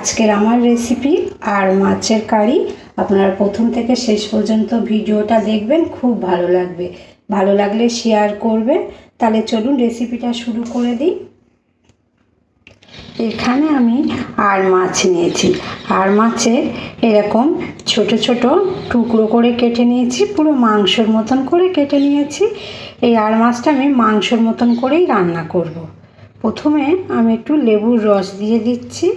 আজকের আমার রেসিপি আর মাছের কারি আপনারা প্রথম থেকে শেষ পর্যন্ত ভিডিওটা দেখবেন, খুব ভালো লাগবে। ভালো লাগলে শেয়ার করবেন। তাহলে চলুন রেসিপিটা শুরু করে দিই। এখানে আমি আর মাছ নিয়েছি। আর মাছের এরকম ছোট ছোট টুকরো করে কেটে নিয়েছি, পুরো মাংসর মতন করে কেটে নিয়েছি। এই আর মাছটা আমি মাংসর মতন করেই রান্না করব। প্রথমে আমি একটু লেবুর রস দিয়ে দিচ্ছি।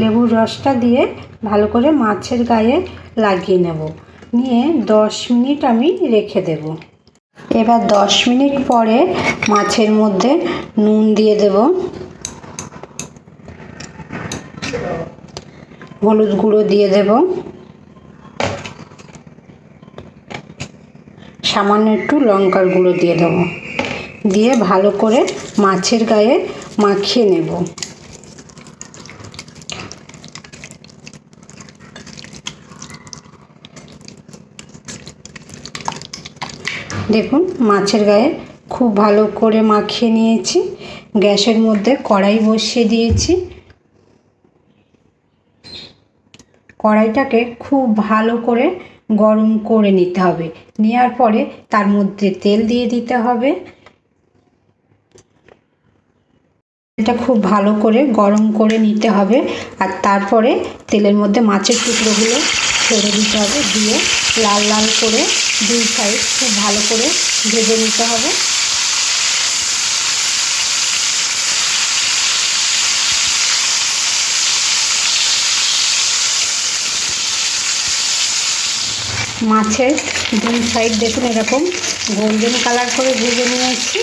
লেবুর রসটা দিয়ে ভালো করে মাছের গায়ে লাগিয়ে নেব। নিয়ে দশ মিনিট আমি রেখে দেব। এবার দশ মিনিট পরে মাছের মধ্যে নুন দিয়ে দেব। হলুদ গুঁড়ো দিয়ে দেব। সামান্য একটু লঙ্কার গুঁড়ো দিয়ে দেবো। দিয়ে ভালো করে মাছের গায়ে মাখিয়ে নেব। দেখুন, মাছের গায়ে খুব ভালো করে মাখিয়ে নিয়েছি। গ্যাসের মধ্যে কড়াই বসিয়ে দিয়েছি। কড়াইটাকে খুব ভালো করে গরম করে নিতে হবে। নেওয়ার পরে তার মধ্যে তেল দিয়ে দিতে হবে। তেলটা খুব ভালো করে গরম করে নিতে হবে। আর তারপরে তেলের মধ্যে মাছের টুকরোগুলো ছেড়ে দিতে হবে, দিয়ে লাল লাল করে দুই সাইড খুব ভালো করে ভেজে নিতে হবে। মাছের দুই সাইড দেখুন এরকম গোল্ডেন কালার করে ভেজে নিয়ে নিয়েছি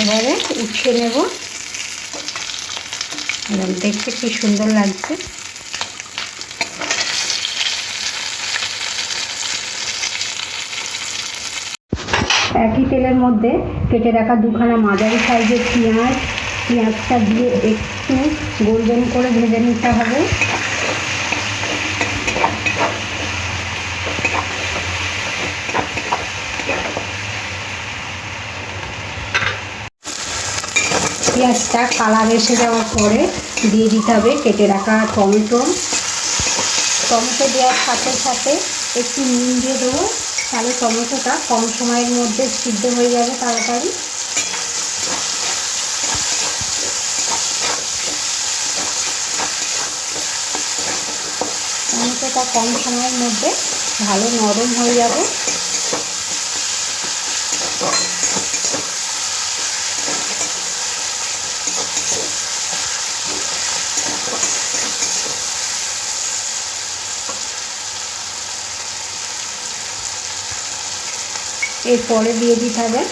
এবারে উঠিয়ে নেব। দেখতে কি সুন্দর লাগছে। একই তেলের মধ্যে কেটে রাখা দুখানা মাঝারি সাইজের পেঁয়াজ, পেঁয়াজটা দিয়ে একটু গোল্ডেন করে ভেজে নিতে হবে। পেঁয়াজটা কালার এসে যাওয়ার পরে দিয়ে দিতে হবে কেটে রাখা টমেটো। টমেটো দেওয়ার সাথে সাথে একটু নুন দিয়ে দেবো। তাহলে টমেটোটা কম সময়ের মধ্যে সিদ্ধ হয়ে যাবে তাড়াতাড়ি। টমেটোটা কম সময়ের মধ্যে ভালো নরম হয়ে যাবে। এরপরে দিয়ে দিতে হবে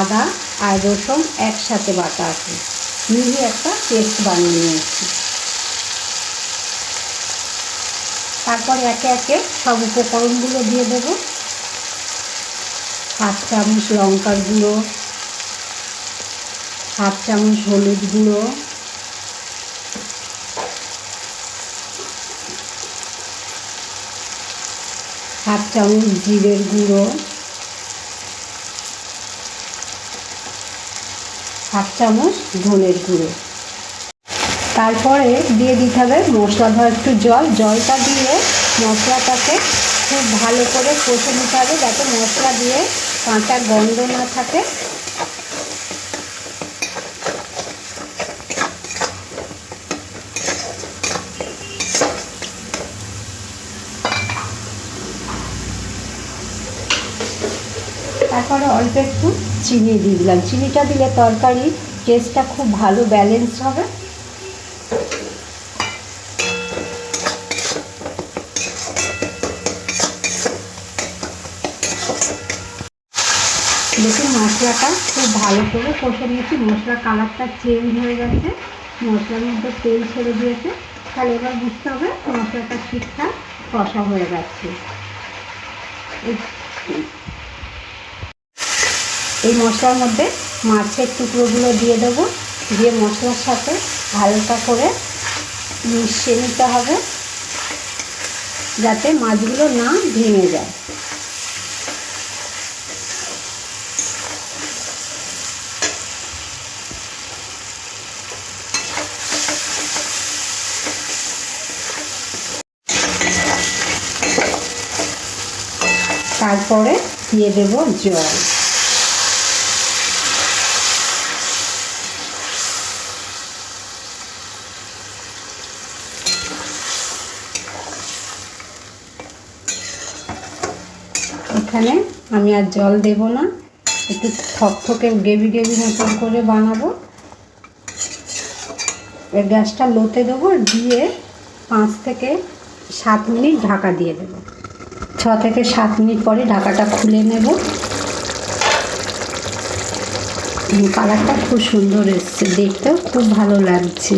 আদা আর রসুন একসাথে বাটা আছে। মিহি একটা পেস্ট বানিয়ে নিয়েছি। তারপরে একে একে সব উপকরণগুলো দিয়ে দেব। হাফ চামচ লঙ্কার গুঁড়ো, হাফ চামচ হলুদ গুঁড়ো, হাফ চামচ জিরের গুঁড়ো হাফ চামচ ধনের গুঁড়ো। তারপরে দিয়ে দিতে হবে মশলা, ধর একটু জল। জলটা দিয়ে মশলাটাকে খুব ভালো করে কষে নিতে হবে যাতে মশলা দিয়ে কাঁচা গন্ধ না থাকে। তারপরে অল্প একটু চিনি দিয়ে দিলাম। চিনিটা দিলে তরকারি টেস্টটা খুব ভালো ব্যালেন্স হবে। দেখুন, মশলাটা খুব ভালো করে কষে নিয়েছি। মশলার কালারটা চেঞ্জ হয়ে গেছে। মশলার মধ্যে তেল ছেড়ে দিয়েছে। তাহলে এবার বুঝতে হবে মশলাটা ঠিকঠাক কষা হয়ে গেছে। এই মশলার মধ্যে মাছের টুকরোগুলো দিয়ে দেবো। দিয়ে মশলার সাথে হালকা করে মিশিয়ে নিতে হবে, যাতে মাছগুলো না ভেঙে যায়। তারপরে দিয়ে দেব জল। এখানে আমি আর জল দেব না। একটু থকথকে গ্রেভি গ্রেভি মতন করে বানাবো। গ্যাসটা লোতে দেবো, দিয়ে পাঁচ থেকে সাত মিনিট ঢাকা দিয়ে দেবো। ছ থেকে সাত মিনিট পরে ঢাকাটা খুলে নেব। কালারটা খুব সুন্দর এসছে, দেখতেও খুব ভালো লাগছে।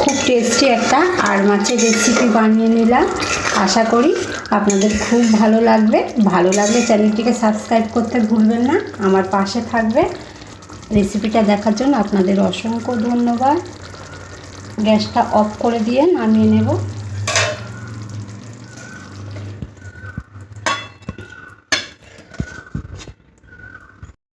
খুব টেস্টি একটা আর মাছের রেসিপি বানিয়ে নিলাম। আশা করি আপনাদের খুব ভালো লাগবে। ভালো লাগলে চ্যানেলটিকে সাবস্ক্রাইব করতে ভুলবেন না। আমার পাশে থাকবে। রেসিপিটা দেখার জন্য আপনাদের অসংখ্য ধন্যবাদ। গ্যাসটা অফ করে দিয়ে নামিয়ে নেব।